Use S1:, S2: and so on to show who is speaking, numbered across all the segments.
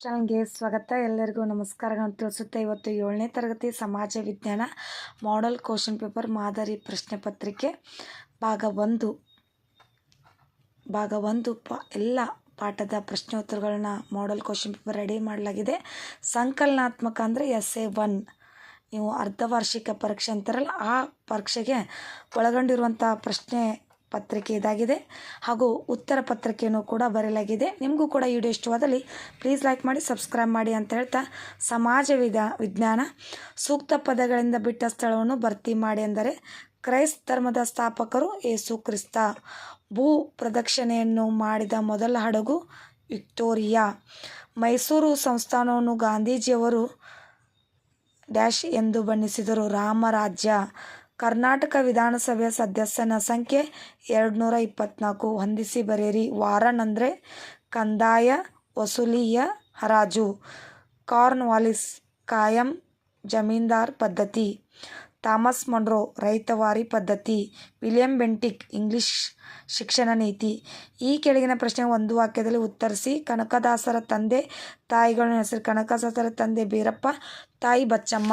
S1: ಚಾನಲ್ಗೆ ಸ್ವಾಗತ. ಎಲ್ಲರಿಗೂ ನಮಸ್ಕಾರಗಳನ್ನು ತಿಳಿಸುತ್ತೆ. ಇವತ್ತು ಏಳನೇ ತರಗತಿ ಸಮಾಜ ವಿಜ್ಞಾನ ಮಾಡೆಲ್ ಕ್ವಶನ್ ಪೇಪರ್ ಮಾದರಿ ಪ್ರಶ್ನೆ ಪತ್ರಿಕೆ ಭಾಗ ಒಂದು. ಭಾಗ ಒಂದು ಪ, ಎಲ್ಲ ಪಾಠದ ಪ್ರಶ್ನೋತ್ತರಗಳನ್ನ ಮಾಡೆಲ್ ಕ್ವಶನ್ ಪೇಪರ್ ರೆಡಿ ಮಾಡಲಾಗಿದೆ. ಸಂಕಲನಾತ್ಮಕ ಅಂದರೆ ಎಸ್ ಎ ಒನ್ ನೀವು ಅರ್ಧ ವಾರ್ಷಿಕ ಪರೀಕ್ಷೆ ಅಂತಾರಲ್ಲ, ಆ ಪರೀಕ್ಷೆಗೆ ಒಳಗೊಂಡಿರುವಂಥ ಪ್ರಶ್ನೆ ಪತ್ರಿಕೆ ಇದಾಗಿದೆ. ಹಾಗೂ ಉತ್ತರ ಪತ್ರಿಕೆಯನ್ನು ಕೂಡ ಬರೆಯಲಾಗಿದೆ. ನಿಮಗೂ ಕೂಡ ವಿಡಿಯೋ ಇಷ್ಟವಾದಲ್ಲಿ ಪ್ಲೀಸ್ ಲೈಕ್ ಮಾಡಿ ಸಬ್ಸ್ಕ್ರೈಬ್ ಮಾಡಿ ಅಂತ ಹೇಳ್ತಾ ಸಮಾಜ ವಿಧ ವಿಜ್ಞಾನ ಸೂಕ್ತ ಪದಗಳಿಂದ ಬಿಟ್ಟ ಸ್ಥಳವನ್ನು ಭರ್ತಿ ಮಾಡಿ ಅಂದರೆ ಕ್ರೈಸ್ತ ಧರ್ಮದ ಸ್ಥಾಪಕರು ಏಸು ಕ್ರಿಸ್ತ. ಭೂ ಪ್ರದಕ್ಷಿಣೆಯನ್ನು ಮಾಡಿದ ಮೊದಲ ಹಡಗು ವಿಕ್ಟೋರಿಯಾ. ಮೈಸೂರು ಸಂಸ್ಥಾನವನ್ನು ಗಾಂಧೀಜಿಯವರು ಡ್ಯಾಶ್ ಎಂದು ಬಣ್ಣಿಸಿದರು. ರಾಮರಾಜ್ಯ ಕರ್ನಾಟಕ ವಿಧಾನಸಭೆಯ ಸದಸ್ಯನ ಸಂಖ್ಯೆ ಎರಡು ಇಪ್ಪತ್ನಾಲ್ಕು ಹೊಂದಿಸಿ ಬರೆಯಿರಿ. ವಾರನ್ ಅಂದರೆ ಕಂದಾಯ ವಸೂಲಿಯ ಹರಾಜು ಕಾರ್ನ್ವಾಲಿಸ್ ಕಾಯಂ ಜಮೀನ್ದಾರ್ ಪದ್ಧತಿ, ಥಾಮಸ್ ಮಂಡ್ರೋ ರೈತವಾರಿ ಪದ್ಧತಿ, ವಿಲಿಯಂ ಬೆಂಟಿಕ್ ಇಂಗ್ಲಿಷ್ ಶಿಕ್ಷಣ ನೀತಿ. ಈ ಕೆಳಗಿನ ಪ್ರಶ್ನೆ ಒಂದು ವಾಕ್ಯದಲ್ಲಿ ಉತ್ತರಿಸಿ, ಕನಕದಾಸರ ತಂದೆ ತಾಯಿಗಳ ಹೆಸರು, ಕನಕದಾಸರ ತಂದೆ ಬೀರಪ್ಪ, ತಾಯಿ ಬಚ್ಚಮ್ಮ.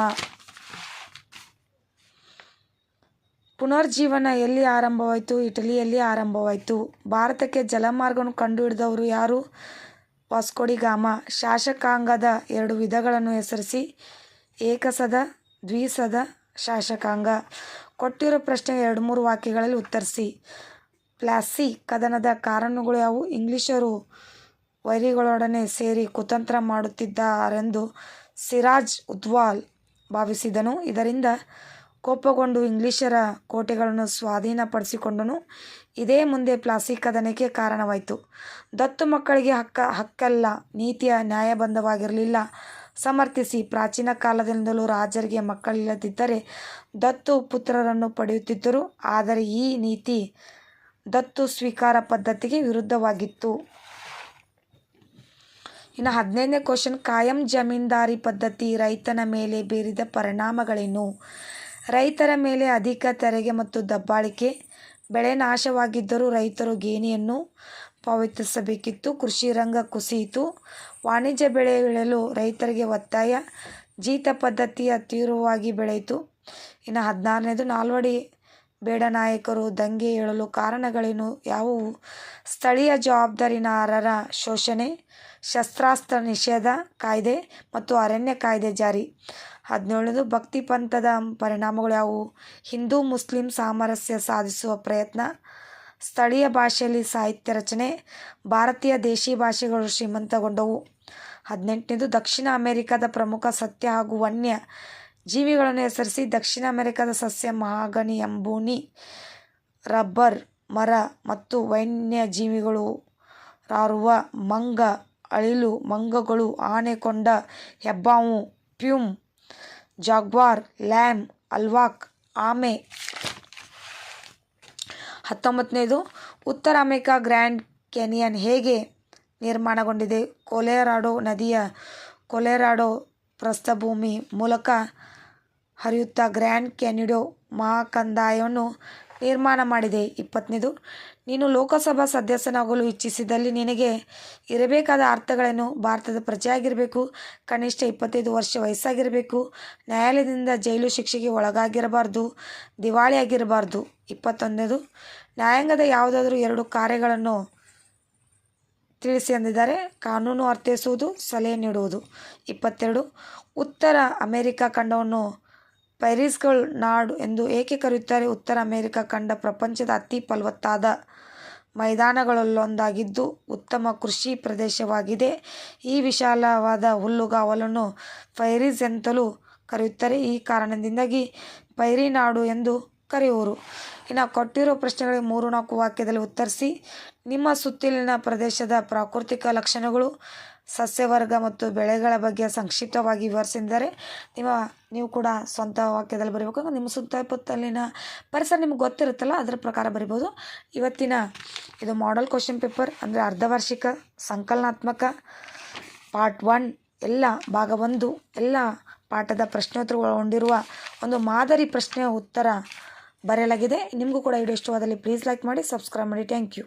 S1: ಪುನರ್ಜೀವನ ಎಲ್ಲಿ ಆರಂಭವಾಯಿತು, ಇಟಲಿಯಲ್ಲಿ ಆರಂಭವಾಯಿತು? ಭಾರತಕ್ಕೆ ಜಲಮಾರ್ಗವನ್ನು ಕಂಡುಹಿಡಿದವರು ಯಾರು? ವಾಸ್ಕೋಡಿಗಾಮ. ಶಾಸಕಾಂಗದ ಎರಡು ವಿಧಗಳನ್ನು ಹೆಸರಿಸಿ. ಏಕಸದ, ದ್ವಿಸದ ಶಾಸಕಾಂಗ. ಕೊಟ್ಟಿರೋ ಪ್ರಶ್ನೆಗೆ ಎರಡು ಮೂರು ವಾಕ್ಯಗಳಲ್ಲಿ ಉತ್ತರಿಸಿ. ಪ್ಲಾಸಿ ಕದನದ ಕಾರಣಗಳು ಯಾವುವು? ಇಂಗ್ಲಿಷರು ವೈರಿಗಳೊಡನೆ ಸೇರಿ ಕುತಂತ್ರ ಮಾಡುತ್ತಿದ್ದಾರೆಂದು ಸಿರಾಜ್ ಉದ್ವಾಲ್ ಭಾವಿಸಿದನು. ಇದರಿಂದ ಕೋಪಗೊಂಡು ಇಂಗ್ಲಿಷರ ಕೋಟೆಗಳನ್ನು ಸ್ವಾಧೀನಪಡಿಸಿಕೊಂಡನು. ಇದೇ ಮುಂದೆ ಪ್ಲಾಸಿ ಕದನಕ್ಕೆ ಕಾರಣವಾಯಿತು. ದತ್ತು ಮಕ್ಕಳಿಗೆ ಹಕ್ಕ, ಹಕ್ಕಲ್ಲ, ನೀತಿಯ ನ್ಯಾಯಬಂಧವಾಗಿರಲಿಲ್ಲ. ಸಮರ್ಥಿಸಿ, ಪ್ರಾಚೀನ ಕಾಲದಿಂದಲೂ ರಾಜರಿಗೆ ಮಕ್ಕಳಿಲ್ಲದಿದ್ದರೆ ದತ್ತು ಪುತ್ರರನ್ನು ಪಡೆಯುತ್ತಿದ್ದರು. ಆದರೆ ಈ ನೀತಿ ದತ್ತು ಸ್ವೀಕಾರ ಪದ್ಧತಿಗೆ ವಿರುದ್ಧವಾಗಿತ್ತು. ಇನ್ನು ಹದಿನೈದನೇ ಕ್ವಶನ್, ಕಾಯಂ ಜಮೀನ್ದಾರಿ ಪದ್ಧತಿ ರೈತನ ಮೇಲೆ ಬೀರಿದ ಪರಿಣಾಮಗಳೇನು? ರೈತರ ಮೇಲೆ ಅಧಿಕ ತೆರಿಗೆ ಮತ್ತು ದಬ್ಬಾಳಿಕೆ, ಬೆಳೆ ನಾಶವಾಗಿದ್ದರೂ ರೈತರು ಗೇಣಿಯನ್ನು ಪಾವತಿಸಬೇಕಿತ್ತು. ಕೃಷಿ ರಂಗ ಕುಸಿಯಿತು. ವಾಣಿಜ್ಯ ಬೆಳೆ ಬೆಳೆಯಲು ರೈತರಿಗೆ ಒತ್ತಾಯ. ಜೀತ ಪದ್ಧತಿಯ ತೀವ್ರವಾಗಿ ಬೆಳೆಯಿತು. ಇನ್ನು ಹದಿನಾರನೇದು ನಾಲ್ವಡಿ ಬೇಡ ನಾಯಕರು ದಂಗೆ ಏಳಲು ಕಾರಣಗಳೇನು? ಯಾವುವು? ಸ್ಥಳೀಯ ಜವಾಬ್ದಾರಿನ ಅರರ ಶೋಷಣೆ, ಶಸ್ತ್ರಾಸ್ತ್ರ ನಿಷೇಧ ಕಾಯ್ದೆ ಮತ್ತು ಅರಣ್ಯ ಕಾಯ್ದೆ ಜಾರಿ. ಹದಿನೇಳನೇದು ಭಕ್ತಿ ಪಂಥದ ಪರಿಣಾಮಗಳು ಯಾವುವು? ಹಿಂದೂ ಮುಸ್ಲಿಂ ಸಾಮರಸ್ಯ ಸಾಧಿಸುವ ಪ್ರಯತ್ನ, ಸ್ಥಳೀಯ ಭಾಷೆಯಲ್ಲಿ ಸಾಹಿತ್ಯ ರಚನೆ, ಭಾರತೀಯ ದೇಶಿ ಭಾಷೆಗಳು ಶ್ರೀಮಂತಗೊಂಡವು. ಹದಿನೆಂಟನೇದು ದಕ್ಷಿಣ ಅಮೆರಿಕದ ಪ್ರಮುಖ ಸತ್ಯ ಹಾಗೂ ವನ್ಯ ಜೀವಿಗಳನ್ನು ಹೆಸರಿಸಿ ದಕ್ಷಿಣ ಅಮೆರಿಕದ ಸಸ್ಯ ಮಹಾಗನಿ ಎಂಬೂನಿ, ರಬ್ಬರ್, ಮರ ಮತ್ತು ವನ್ಯಜೀವಿಗಳು ರಾರುವ, ಮಂಗ, ಅಳಿಲು, ಮಂಗಗಳು ಆನೆಕೊಂಡ ಹೆಬ್ಬಾವು, ಪ್ಯೂಮ್, ಜಾಗ್ವಾರ್, ಲ್ಯಾಮ್, ಅಲ್ವಾಕ್, ಆಮೆ. ಹತ್ತೊಂಬತ್ತನೇದು, ಉತ್ತರ ಅಮೆರಿಕಾ ಗ್ರ್ಯಾಂಡ್ ಕೆನಿಯನ್ ಹೇಗೆ ನಿರ್ಮಾಣಗೊಂಡಿದೆ? ಕೊಲೆರಾಡೋ ನದಿಯ ಕೊಲೆರಾಡೋ ಪ್ರಸ್ಥಭೂಮಿ ಮೂಲಕ ಹರಿಯುತ್ತಾ ಗ್ರ್ಯಾಂಡ್ ಕ್ಯಾನಿಡೋ ಮಹಾಕಂದಾಯವನ್ನು ನಿರ್ಮಾಣ ಮಾಡಿದೆ. ಇಪ್ಪತ್ತನೇದು, ನೀನು ಲೋಕಸಭಾ ಸದಸ್ಯನಾಗಲು ಇಚ್ಛಿಸಿದಲ್ಲಿ ನಿನಗೆ ಇರಬೇಕಾದ ಅರ್ಥಗಳೇನು ಭಾರತದ ಪ್ರಜೆಯಾಗಿರಬೇಕು. ಕನಿಷ್ಠ ಇಪ್ಪತ್ತೈದು ವರ್ಷ ವಯಸ್ಸಾಗಿರಬೇಕು. ನ್ಯಾಯಾಲಯದಿಂದ ಜೈಲು ಶಿಕ್ಷೆಗೆ ಒಳಗಾಗಿರಬಾರ್ದು. ದಿವಾಳಿಯಾಗಿರಬಾರ್ದು. ಇಪ್ಪತ್ತೊಂದನೇದು ನ್ಯಾಯಾಂಗದ ಯಾವುದಾದ್ರೂ ಎರಡು ಕಾರ್ಯಗಳನ್ನು ತಿಳಿಸಿ ಅಂದಿದ್ದಾರೆ. ಕಾನೂನು ಅರ್ಥೈಸುವುದು, ಸಲಹೆ ನೀಡುವುದು. ಇಪ್ಪತ್ತೆರಡು, ಉತ್ತರ ಅಮೆರಿಕ ಖಂಡವನ್ನು ಪೈರಿಸ್ಗಳ ನಾಡು ಎಂದು ಏಕೆ ಕರೆಯುತ್ತಾರೆ? ಉತ್ತರ ಅಮೆರಿಕ ಖಂಡ ಪ್ರಪಂಚದ ಅತಿ ಫಲವತ್ತಾದ ಮೈದಾನಗಳಲ್ಲೊಂದಾಗಿದ್ದು ಉತ್ತಮ ಕೃಷಿ ಪ್ರದೇಶವಾಗಿದೆ. ಈ ವಿಶಾಲವಾದ ಹುಲ್ಲುಗಾವಲನ್ನು ಪೈರಿಸ್ ಎಂತಲೂ ಕರೆಯುತ್ತಾರೆ. ಈ ಕಾರಣದಿಂದಾಗಿ ಪೈರಿನಾಡು ಎಂದು ಕರೆಯುವರು. ಇನ್ನು ಕೊಟ್ಟಿರೋ ಪ್ರಶ್ನೆಗಳಿಗೆ ಮೂರು ನಾಲ್ಕು ವಾಕ್ಯದಲ್ಲಿ ಉತ್ತರಿಸಿ, ನಿಮ್ಮ ಸುತ್ತಲಿನ ಪ್ರದೇಶದ ಪ್ರಾಕೃತಿಕ ಲಕ್ಷಣಗಳು, ಸಸ್ಯವರ್ಗ ಮತ್ತು ಬೆಳೆಗಳ ಬಗ್ಗೆ ಸಂಕ್ಷಿಪ್ತವಾಗಿ ವಿವರಿಸಿದರೆ ನಿಮ್ಮ, ನೀವು ಕೂಡ ಸ್ವಂತ ವಾಕ್ಯದಲ್ಲಿ ಬರೀಬೇಕು. ನಿಮ್ಮ ಸುತ್ತಮುತ್ತಲಿನ ಪರಿಸರ ನಿಮ್ಗೆ ಗೊತ್ತಿರುತ್ತಲ್ಲ, ಅದರ ಪ್ರಕಾರ ಬರಿಬೋದು. ಇವತ್ತಿನ ಇದು ಮಾಡಲ್ ಕ್ವಶನ್ ಪೇಪರ್ ಅಂದರೆ ಅರ್ಧವಾರ್ಷಿಕ, ಸಂಕಲನಾತ್ಮಕ ಪಾರ್ಟ್ ಒನ್ ಎಲ್ಲ ಭಾಗ ಒಂದು, ಎಲ್ಲ ಪಾಠದ ಪ್ರಶ್ನೋತ್ತರ ಒಳಗೊಂಡಿರುವ ಒಂದು ಮಾದರಿ ಪ್ರಶ್ನೆಯ ಉತ್ತರ ಬರೆಯಲಾಗಿದೆ. ನಿಮಗೂ ಕೂಡ ವಿಡಿಯೋ ಇಷ್ಟವಾದಲ್ಲಿ ಪ್ಲೀಸ್ ಲೈಕ್ ಮಾಡಿ ಸಬ್ಸ್ಕ್ರೈಬ್ ಮಾಡಿ. Thank you